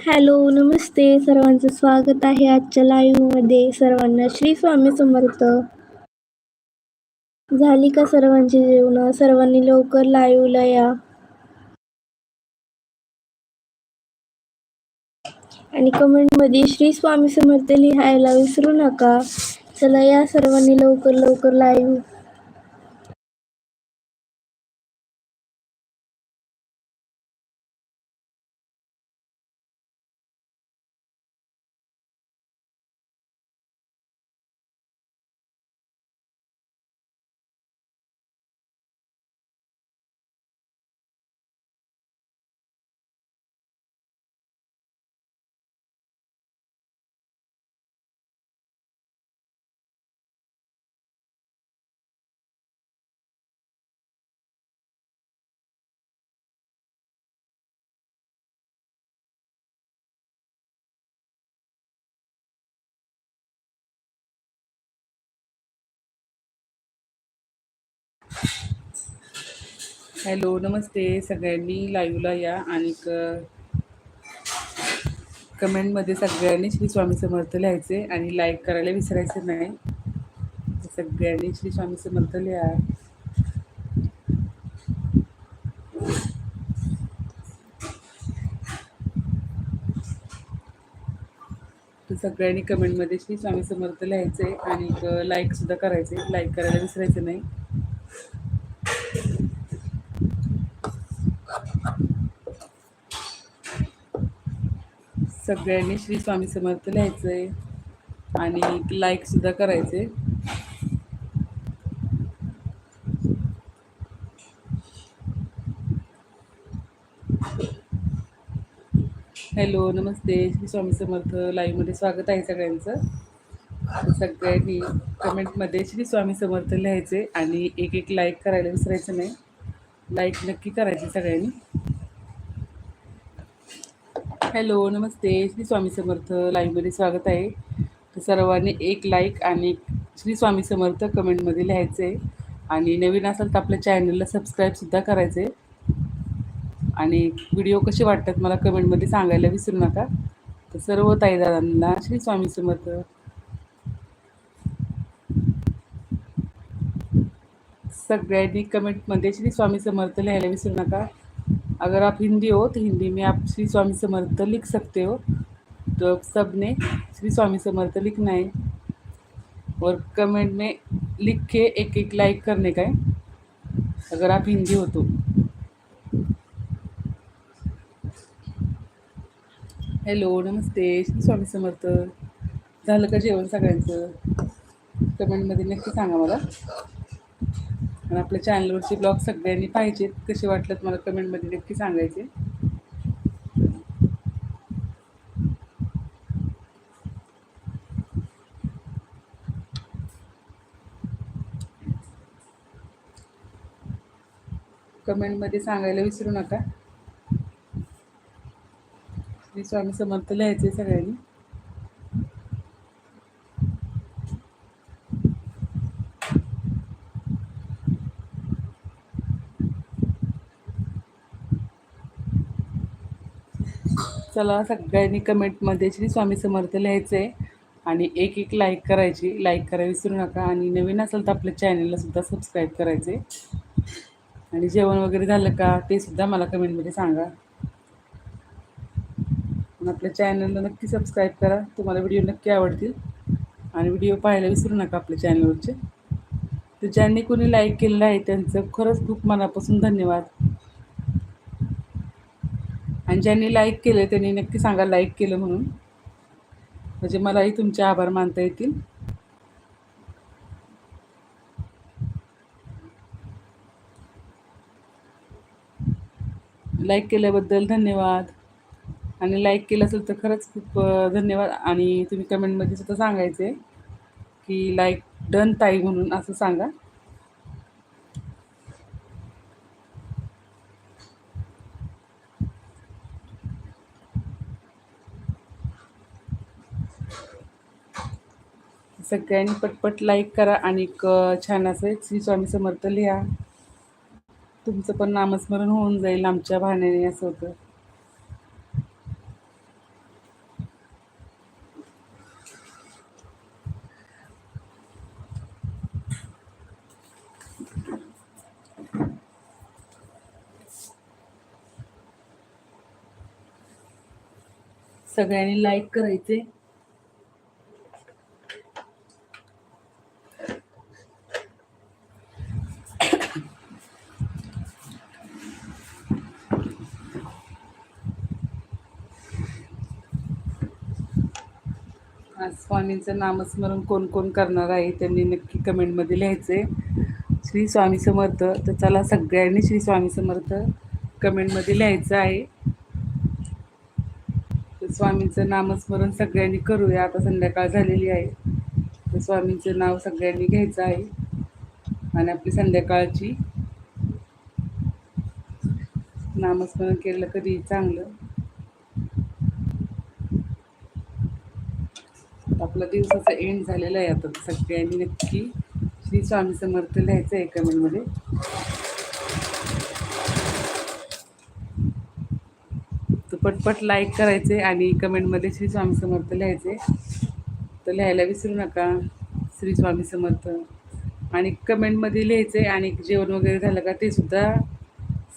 Hello नमस्ते. सर्वांचं स्वागत आहे आजच्या लाईव्हमध्ये. सर्वांना श्री स्वामी समर्थ. झाली का सर्वांची जेवण? सर्वांनी लवकर लाईव्हला या. आणि कमेंटमध्ये श्री स्वामी समर्थ लिहायला विसरू नका. चला या सर्वांनी लवकर लवकर लाईव्ह हॅलो नमस्ते सगळ्यांनी लाईव्हला या आणि क कमेंटमध्ये सगळ्यांनी श्री स्वामी समर्थ लिहायचे आणि लाईक करायला विसरायचं नाही. सगळ्यांनी श्री स्वामी समर्थ लिहा. सगळ्यांनी कमेंटमध्ये श्री स्वामी समर्थ लिहायचे आणि लाईक सुद्धा करायचे. लाईक करायला विसरायचं नाही. सगळ्यांनी श्री स्वामी समर्थ आहे आणि लाईक सुद्धा करायचे हॅलो नमस्ते. श्री स्वामी समर्थ लाईव्हमध्ये स्वागत आहे सगळ्यांचं. सगळ्यांनी कमेंटमध्ये श्री स्वामी समर्थ लिहायचे आणि एक एक लाईक करायला विसरायचं नाही. लाईक नक्की करायची सगळ्यांनी. हॅलो नमस्ते. श्री स्वामी समर्थ लाईव्हमध्ये स्वागत आहे. तर सर्वांनी एक लाईक आणि श्री स्वामी समर्थ कमेंटमध्ये लिहायचे आणि नवीन असाल तर आपल्या चॅनलला सबस्क्राईबसुद्धा करायचे आणि व्हिडिओ कसे वाटतात मला कमेंटमध्ये सांगायला विसरू नका. तर सर्व ताईदारांना श्री स्वामी समर्थ. सगळ्यांनी कमेंटमध्ये श्री स्वामी समर्थ लिहायला विसरू नका. अगर आप हिंदी हो तो हिंदी में आप श्री स्वामी समर्थ लिख सकते हो। तो सब ने श्री स्वामी समर्थ लिखना है। और कमेंट में लिख के एक एक लाइक करने का है। अगर आप हिंदी हो तो। हॅलो नमस्ते श्री स्वामी समर्थ। झालं का जेवण सगळ्यांचं? कमेंटमध्ये नक्की सांगा मला. आणि आपल्या चॅनलवरचे ब्लॉग सगळ्यांनी पाहिजेत. कसे वाटलं मला कमेंटमध्ये नक्की सांगायचे. कमेंटमध्ये सांगायला विसरू नका. श्री स्वामी समर्थ लिहायचे सगळ्यांनी. चला सगळ्यांनी कमेंटमध्ये श्री स्वामी समर्थ लिहायचं आहे आणि एक एक लाईक करायची. लाईक करायला विसरू नका. आणि नवीन असेल तर आपल्या चॅनलला सुद्धा सबस्क्राईब करायचे. आणि जेवण वगैरे झालं का ते सुद्धा मला कमेंटमध्ये सांगा. आपल्या चॅनलला नक्की सबस्क्राईब करा. तुम्हाला व्हिडिओ नक्की आवडतील. आणि व्हिडिओ पाहायला विसरू नका आपल्या चॅनलवरचे तर ज्यांनी कोणी लाईक केलेलं आहे त्यांचं खरंच खूप मनापासून धन्यवाद. आणि ज्यांनी लाईक केलं त्यांनी नक्की सांगा लाईक केलं म्हणून. म्हणजे मलाही तुमचे आभार मानता येतील. लाईक केल्याबद्दल धन्यवाद. आणि लाईक केलं असेल तर खरंच खूप धन्यवाद. आणि तुम्ही कमेंटमध्ये सुद्धा सांगायचे की लाईक डन ताई म्हणून असं सांगा. सगळ्यांनी पटपट लाईक करा आणि छान असं श्री स्वामी समर्थ लिहा. तुमचं पण नामस्मरण होऊन जाईल आमच्या भाण्याने असं होतं. सगळ्यांनी लाईक करायचे. आज स्वामींचं नामस्मरण कोण कोण करणार आहे त्यांनी नक्की कमेंटमध्ये लिहायचे श्री स्वामी समर्थ तर चला सगळ्यांनी श्री स्वामी समर्थ कमेंटमध्ये लिहायचं आहे. तर स्वामींचं नामस्मरण सगळ्यांनी करूया आता संध्याकाळ झालेली आहे. तर स्वामींचं नाव सगळ्यांनी घ्यायचं आहे. आणि आपली संध्याकाळची नामस्मरण केलं कधी चांगलं. आपला दिवसाचा एंड झालेला आहे आता सगळ्यांनी नक्की श्री स्वामी समर्थ लिहायचं आहे कमेंटमध्ये तर पटपट लाईक करायचे आणि कमेंटमध्ये श्री स्वामी समर्थ लिहायचे तर लिहायला विसरू नका. श्री स्वामी समर्थ. आणि कमेंटमध्ये लिहायचे आणि जेवण वगैरे झालं का ते सुद्धा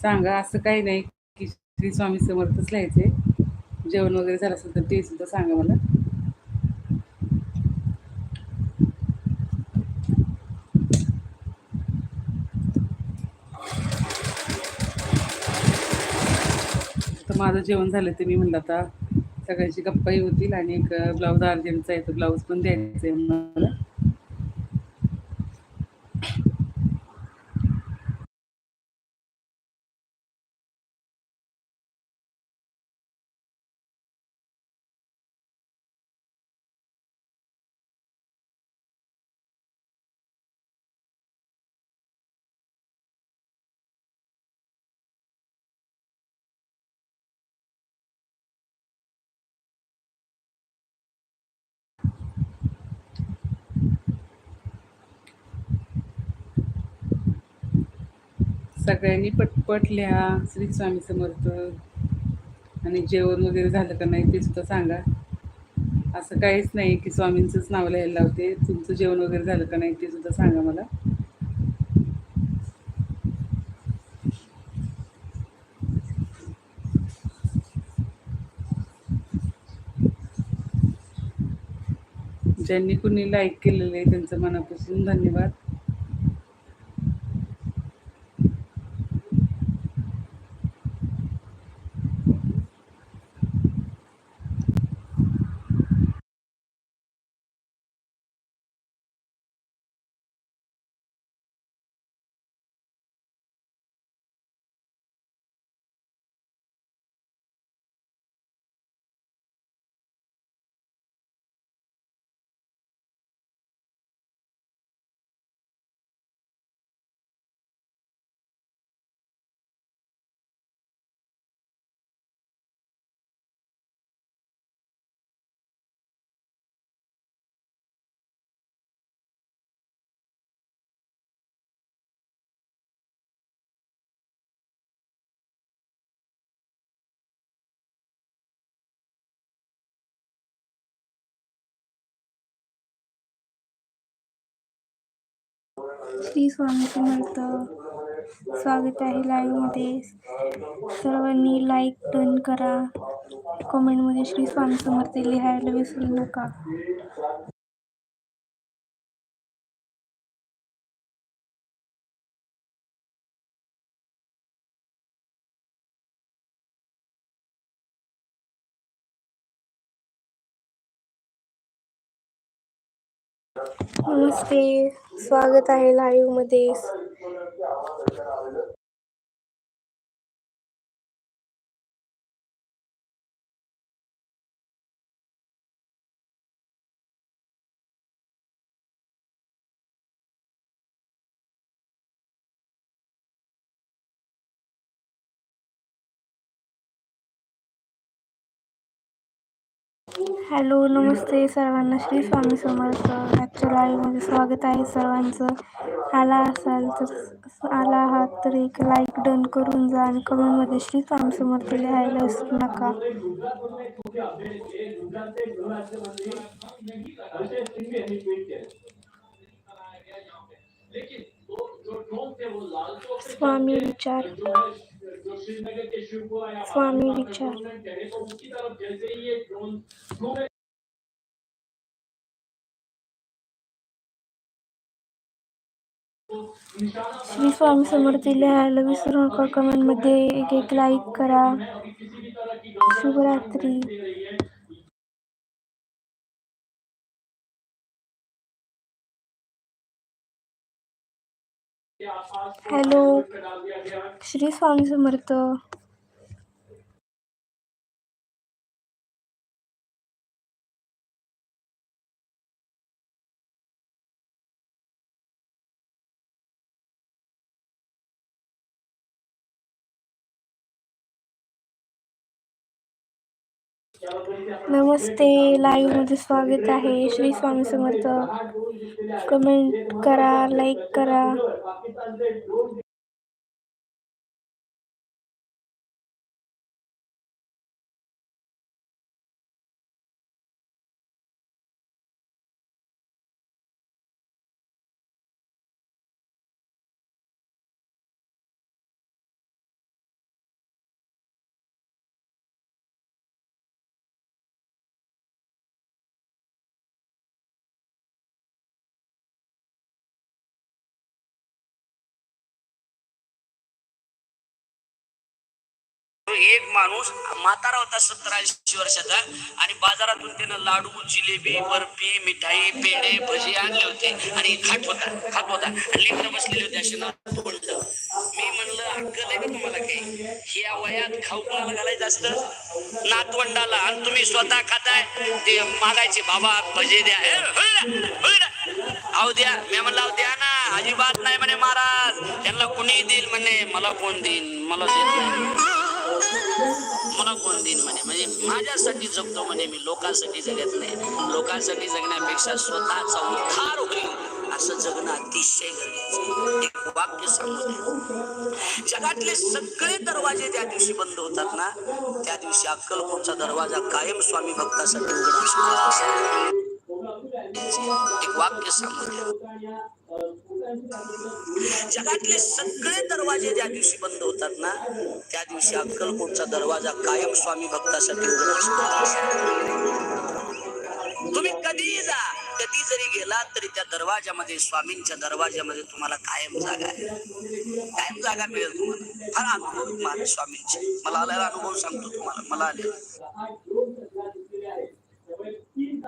सांगा. असं काही नाही की श्री स्वामी समर्थच लिहायचे जेवण वगैरे झालं असेल तर ते सुद्धा सांगा मला. माझं जेवण झालं ते मी म्हणलं आता सगळ्याची गप्पाही होतील आणि एक ब्लाऊज अर्जंटचा आहे तो ब्लाऊज पण द्यायचा आहे मला. सगळ्यांनी पटपट लिहा श्री स्वामी समर्थ आणि जेवण वगैरे झालं का नाही ते सुद्धा सांगा. असं काहीच नाही की स्वामींचंच नाव लिहायला लावते. तुमचं जेवण वगैरे झालं का नाही ते सुद्धा सांगा मला. ज्यांनी कुणी लाईक केलेलं आहे त्यांचं मनापासून धन्यवाद. श्री स्वामी समर्थ. स्वागत आहे लाईव्हमध्ये सर्वांनी लाईक डन करा. कमेंटमध्ये श्री स्वामी समर्थ लिहायला विसरू नका. नमस्ते. स्वागत आहे लाईव्हमध्ये हॅलो नमस्ते सर्वांना. श्री स्वामी समर्थ आजच्या लाईव्हमध्ये स्वागत आहे सर्वांचं. आला असाल तर आला आहात तर एक लाईक डन करून जा आणि कमेंटमध्ये श्री स्वामी समर्थ लिहायला विसरू नका. स्वामी विचार. स्वामी विचार श्री स्वामी समर्थ लिहायला विसरू नका एक एक लाईक करा। शुभरात्री हॅलो. श्री स्वामी समर्थ. नमस्ते लाईव्हमध्ये स्वागत आहे. श्री स्वामी समर्थ. कमेंट करा लाईक करा. एक माणूस म्हातारा होता सत्तर ऐंशी वर्षाचा आणि बाजारातून त्यानं लाडू जिलेबी बर्फी मिठाई पेढे भजी आणले होते. आणि खात होता खात होता. आणि बसलेले होते असे ना मी म्हणलं अक्कल आहे का तुम्हाला काही? ह्या वयात खाऊ कोणाला घालायचं असतं? नातवंडाला आणि तुम्ही स्वतः खाताय? ते मागायचे बाबा भजे द्या. आऊ अहो द्या. मी म्हणलं आऊ द्या ना अजिबात नाही म्हणे महाराज. त्यांना कुणी देईल म्हणे? मला कोण देईन? मला देत नाही. मला कोण देईन म्हणे? म्हणजे माझ्यासाठी जगतो म्हणे मी लोकांसाठी जगत नाही. लोकांसाठी जगण्यापेक्षा स्वतःचा उद्धार होईल असं जगणं अतिशय गरजेचं एक वाक्य सांगतो जगातले सगळे दरवाजे ज्या दिवशी बंद होतात ना त्या दिवशी अक्कलकोटचा दरवाजा कायम स्वामी भक्तासाठी उघडा असतो. एक वाक्य सांगतो जगातले सगळे दरवाजे ज्या दिवशी बंद होतात ना त्या दिवशी अक्कलकोटचा दरवाजा कायम स्वामी भक्तासाठी उघडा असतो तुम्ही कधीही जा कधी जरी गेला तरी त्या दरवाजामध्ये स्वामींच्या दरवाजामध्ये तुम्हाला कायम जागा आहे. कायम जागा मिळेल तुम्हाला. फार अनुभव मला स्वामींचे. मला आलेला अनुभव सांगतो तुम्हाला. मला आले. तीन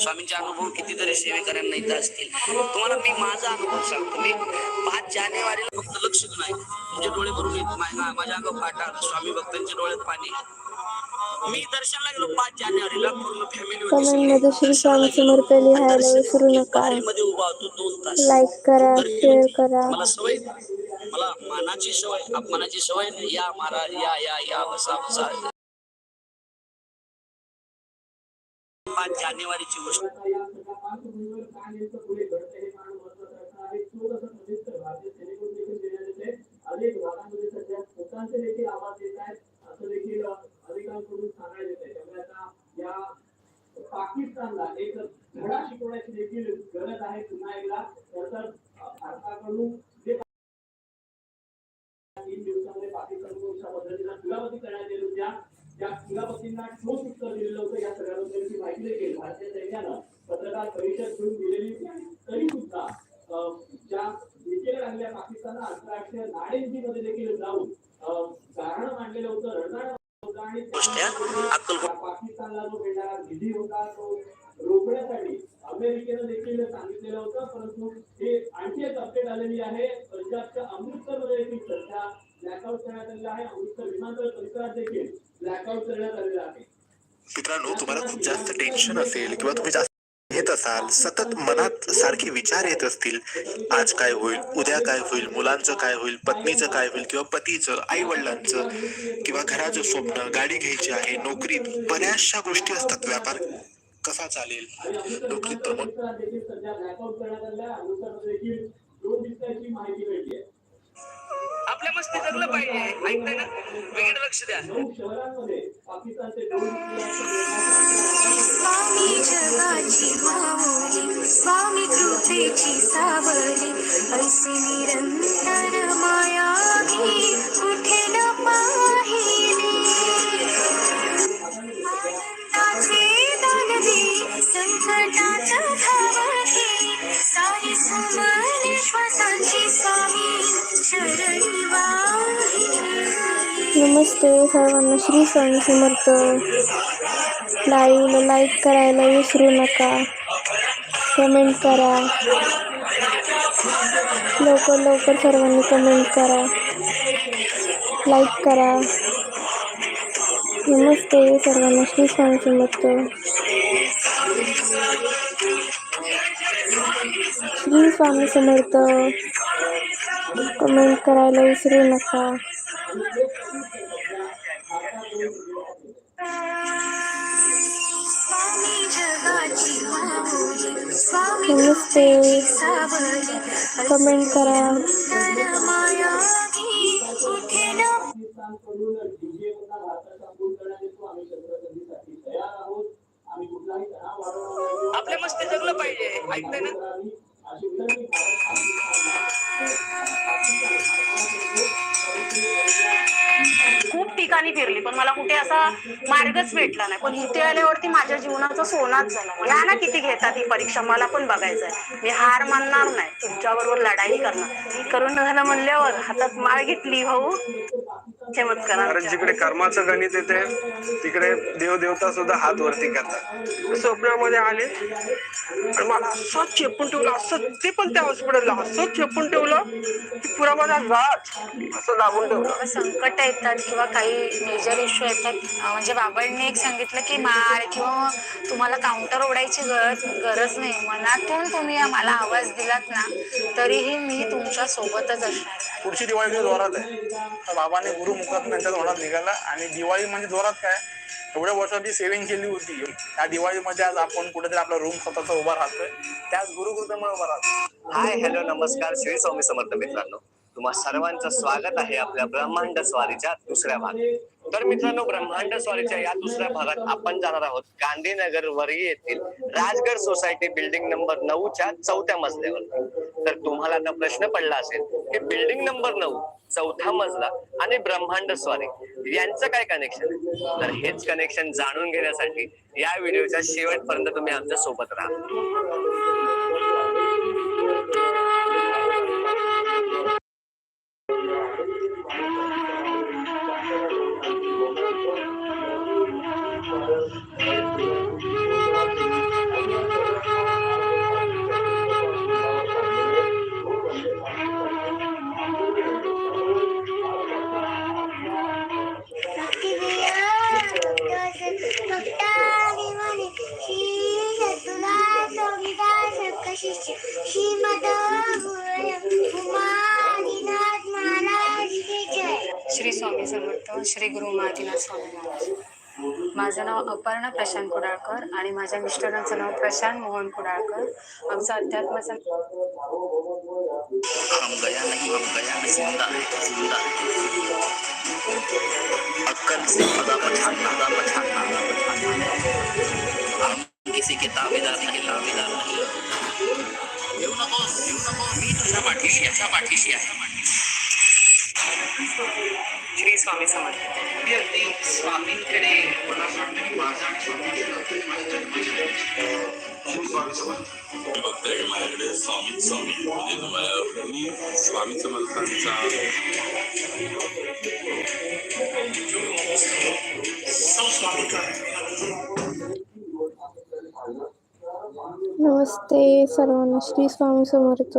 स्वामींचे अनुभव कितीतरी सेवेकऱ्यांना इथं असतील. तुम्हाला मी माझा अनुभव सांगतो. मी पाच जानेवारीला फक्त लक्ष नाही तुमचे डोळे भरून येत माझ्या अंगावर फाटा. स्वामी भक्तांच्या डोळ्यात पाणी मी दर्शनला गेलो पाच जानेवारीला. पूर्ण फॅमिली श्री स्वामी समर्थ लिहायला विसरू नका. मध्ये उभा होतो दोन तास. लाईक करा शेअर करा. मला सवय मला मानाची सवय अपमानाची सवय नाही. या महाराज या या या बसा बसा. पाच जानेवारीची गोष्ट. पाकिस्तानला एक धडा शिकवण्याची देखील गरज आहे पुन्हा एकदा तर भारताकडून जे तीन दिवसामध्ये पाकिस्तानकडून अशा करण्यात येत होत्या त्या कुलाबद्दींना ठोस उत्तर दिलेलं होतं. या सगळ्याबद्दलची माहिती देखील भारतीय सैन्यानं पत्रकार परिषद घेऊन दिलेली तरी सुद्धा ज्या भीतीला लागल्या पाकिस्ताननं आंतरराष्ट्रीय नाणेनिधीमध्ये देखील जाऊन गाऱ्हाणं मांडलेलं होतं रणगाडं होतं आणि पाकिस्तानला जो मिळणारा निधी होता तो रोखण्यासाठी अमेरिकेनं देखील सांगितलेलं होतं. परंतु हे आणखी एक अपडेट आलेली आहे. पंजाबच्या अमृतसरमध्ये देखील सध्या ब्लॅकआउट करण्यात आलेलं आहे. अमृतसर विमानतळ परिसरात देखील ब्लॅकआउट करण्यात आलेलं आहे. मित्रांनो तुम्हाला खूप जास्त टेन्शन असेल किंवा तुम्ही जास्त घेत असाल सतत मनात सारखे विचार येत असतील आज काय होईल उद्या काय होईल मुलांचं काय होईल पत्नीचं काय होईल किंवा पतीचं आई वडिलांचं किंवा घराचं स्वप्न गाडी घ्यायची आहे नोकरीत बऱ्याचशा गोष्टी असतात. व्यापार कसा चालेल? नोकरीत प्रमोट आपल्या जगलं पाहिजे. ऐकताय ना वेगळं लक्ष द्या. स्वामी जगाची माऊली स्वामी कृपेची सावली ऐसी निरंतर माया घे कुठे न पाहिले. आनंदाचे दान दे संकटात धावते नमस्ते सर्वांना श्री स्वामी समर्थ. लाईव्हला लाईक करायला विसरू नका. कमेंट करा. लवकर लवकर सर्वांनी कमेंट करा. लाईक करा. नमस्ते सर्वांना श्री स्वामी समर्थ. श्री स्वामी समर्थ. कमेंट करायला विसरू नका. कुठलाही कमेंट करा. आपल्या मस्ती जगलं पाहिजे. ऐकताय ना? ठिकाणी फिरली. पण मला कुठे असा मार्गच भेटला नाही. पण इथे आल्यावरती माझ्या जीवनाचा सोनाच झाला. या ना किती घेतात ही परीक्षा मला पण बघायचंय मी हार मानणार नाही. तुमच्याबरोबर लढाई करणार. करून झालं म्हणल्यावर हातात माळ घेतली भाऊ. कारण जिकडे कर्माचं गणित येते तिकडे देवदेवता सुद्धा हात वरती करतात. स्वप्नामध्ये आले. मला असं चेपून ठेवलं असं ते पण त्या हॉस्पिटलला असं चेपून ठेवलं की पुरा माझा घाट असं दाबून ठेवलं. संकट येतात किंवा काही मेजर इश्यू येतात. म्हणजे बाबांनी एक सांगितलं की माळ किंवा तुम्हाला काउंटर ओढायची गरज गरज नाही. मनातून तुम्ही मला आवाज दिलात ना तरीही मी तुमच्या सोबतच असणार. पुढची दिवाळी जोरात आहे. बाबाने गुरुमुखात त्यांच्या तोंडात निघाला. आणि दिवाळी म्हणजे जोरात काय एवढ्या वर्षाची सेविंग केली होती. त्या दिवाळीमध्ये आज आपण कुठेतरी आपला रूम स्वतःचा उभा राहतोय. त्याच गुरुकृपेमुळे उभा राहतो हाय हॅलो नमस्कार. श्री स्वामी समर्थ मित्रांनो. तुम्हा सर्वांचं स्वागत आहे आपल्या ब्रह्मांड स्वारीच्या दुसऱ्या भागात. तर मित्रांनो ब्रह्मांड स्वारीच्या या दुसऱ्या भागात आपण जाणार आहोत गांधीनगर वर्गी येथील राजगड सोसायटी बिल्डिंग नंबर नऊच्या चौथ्या मजल्यावर. तर तुम्हाला आता प्रश्न पडला असेल की बिल्डिंग नंबर नऊ चौथा मजला आणि ब्रह्मांड स्वारी. यांचं काय कनेक्शन आहे तर हेच कनेक्शन जाणून घेण्यासाठी या व्हिडिओच्या शेवटपर्यंत तुम्ही आमच्यासोबत राहा. अपर्णा प्रशांत कुडाळकर आणि माझ्या मिस्टरांचं नाव प्रशांत मोहन कुडाळकर. आमचा अध्यात्माचा हम गया नहीं आहे. के श्री स्वामी समर्थ. स्वामींकडे बघताय माझ्याकडे स्वामी स्वामी. म्हणजे तुम्हाला मी स्वामी समर्थांचा नमस्ते सर्वांना. श्री स्वामी समर्थ.